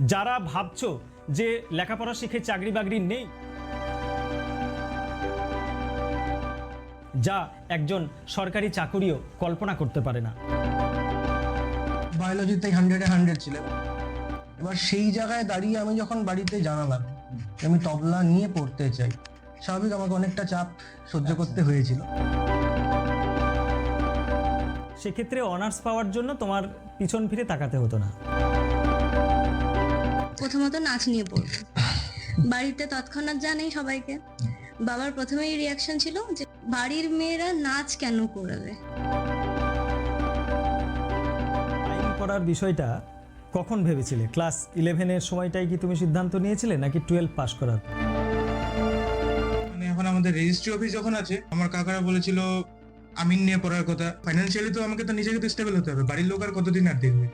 যারা ভাবছ যে লেখাপড়া শিখে চাকরি বাকরি নেই যা একজন সরকারি চাকুরিও কল্পনা করতে পারে না। বায়োলজিতে হান্ড্রেডে হান্ড্রেড ছিল। এবার সেই জায়গায় দাঁড়িয়ে আমি যখন বাড়িতে জানালাম আমি তবলা নিয়ে পড়তে চাই স্বাভাবিক আমাকে অনেকটা চাপ সহ্য করতে হয়েছিল। সেক্ষেত্রে অনার্স পাওয়ার জন্য তোমার পিছন ফিরে তাকাতে হতো না। প্রথমত নাচ নিয়ে পড়ব বাড়িতে তৎক্ষণাৎ জানেই সবাইকে। বাবার প্রথমেই রিয়াকশন ছিল যে বাড়ির মেয়েরা নাচ কেন করবে? পড়ার বিষয়টা কখন ভেবেছিলে? ক্লাস ইলেভেনের সময়টাই কি তুমি সিদ্ধান্ত নিয়েছিলে নাকি টুয়েলভ পাস করার? মানে এখন আমাদের রেজিস্ট্রি অফিস যখন আছে আমার কাকারা বলেছিল আমিন নিয়ে পড়ার কথা। ফাইন্যান্সিয়ালি তো আমাকে তো নিজেকে তো স্টেবল হতে হবে। বাড়ির লোক আর কতদিন আর দেখবে?